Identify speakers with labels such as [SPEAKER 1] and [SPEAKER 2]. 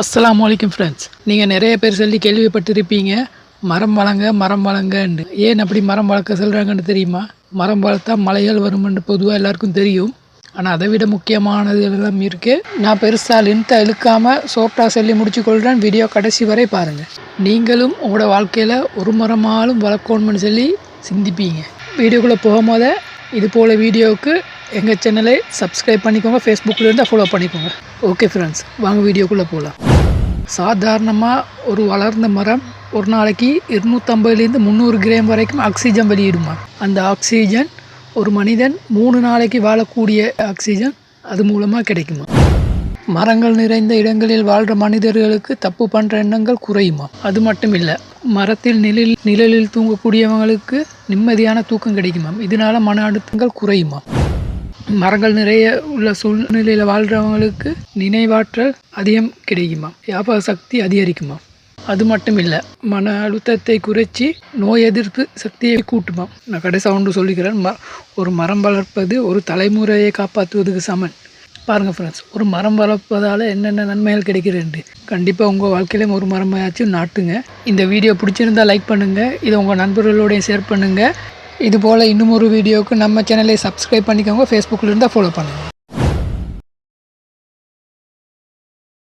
[SPEAKER 1] அஸ்லாம் அலைக்கும் ஃப்ரெண்ட்ஸ் நீங்கள் நிறைய பேர் சொல்லி கேள்விப்பட்டிருப்பீங்க மரம் வளங்க மரம் வளங்கன்னு ஏன் அப்படி மரம் வளர்க்க சொல்கிறாங்கன்னு தெரியுமா? மரம் வளர்த்தா மலைகள் வருமென்று பொதுவாக எல்லாருக்கும் தெரியும். ஆனால் அதை விட முக்கியமானது எல்லாம் இருக்குது நான் பெருசாக லென்த்தை இழுக்காமல் சோப்டாக சொல்லி முடிச்சு கொள்கிறேன் வீடியோ கடைசி வரை பாருங்கள் நீங்களும் உங்களோட வாழ்க்கையில் ஒரு மரமாலும் வளர்க்கணும்னு சொல்லி சிந்திப்பீங்க. வீடியோக்குள்ளே போகும்போதே இது போல் வீடியோவுக்கு எங்கள் சேனலை சப்ஸ்கிரைப் பண்ணிக்கோங்க. ஃபேஸ்புக்கில் இருந்தால் ஃபாலோ பண்ணிக்கோங்க. ஓகே ஃப்ரெண்ட்ஸ் வாங்க வீடியோக்குள்ளே போகலாம் சாதாரணமாக ஒரு வளர்ந்த மரம் ஒரு நாளைக்கு இருநூற்றம்பதுலேருந்து முந்நூறு கிராம் வரைக்கும் ஆக்சிஜன் வெளியிடுமா? அந்த ஆக்சிஜன் ஒரு மனிதன் மூணு நாளைக்கு வாழக்கூடிய ஆக்சிஜன் அது மூலமாக கிடைக்குமா? மரங்கள் நிறைந்த இடங்களில் வாழ்கிற மனிதர்களுக்கு தப்பு பண்ணுற எண்ணங்கள் குறையுமா? அது மட்டும் இல்லை மரத்தில் நிழலில் நிழலில் தூங்கக்கூடியவங்களுக்கு நிம்மதியான தூக்கம் கிடைக்குமாம் இதனால் மன அழுத்தங்கள் குறையுமா? மரங்கள் நிறைய உள்ள சூழ்நிலையில் வாழ்கிறவங்களுக்கு நினைவாற்றல் அதிகம் கிடைக்குமா வியாபார சக்தி அதிகரிக்குமா அது மட்டும் இல்லை மன அழுத்தத்தை குறைச்சி நோய் எதிர்ப்பு சக்தியை கூட்டுமா நான் கடைசி ஒன்று சொல்லிக்கிறேன். ம ஒரு மரம் வளர்ப்பது ஒரு தலைமுறையை காப்பாற்றுவதுக்கு சமன். பாருங்கள் ஃப்ரெண்ட்ஸ் ஒரு மரம் வளர்ப்பதால் என்னென்ன நன்மைகள் கிடைக்கிறேன்ட்டு கண்டிப்பாக உங்கள் வாழ்க்கையிலும் ஒரு மரமாயாச்சும் நாட்டுங்க. இந்த வீடியோ பிடிச்சிருந்தா லைக் பண்ணுங்கள் இதை உங்கள் நண்பர்களோடையும் ஷேர் பண்ணுங்கள் இதுபோல் இன்னும் ஒரு வீடியோவுக்கு நம்ம சேனலை சப்ஸ்கிரைப் பண்ணிக்கோங்க. ஃபேஸ்புக்கில் இருந்தால் ஃபாலோ பண்ணுங்கள்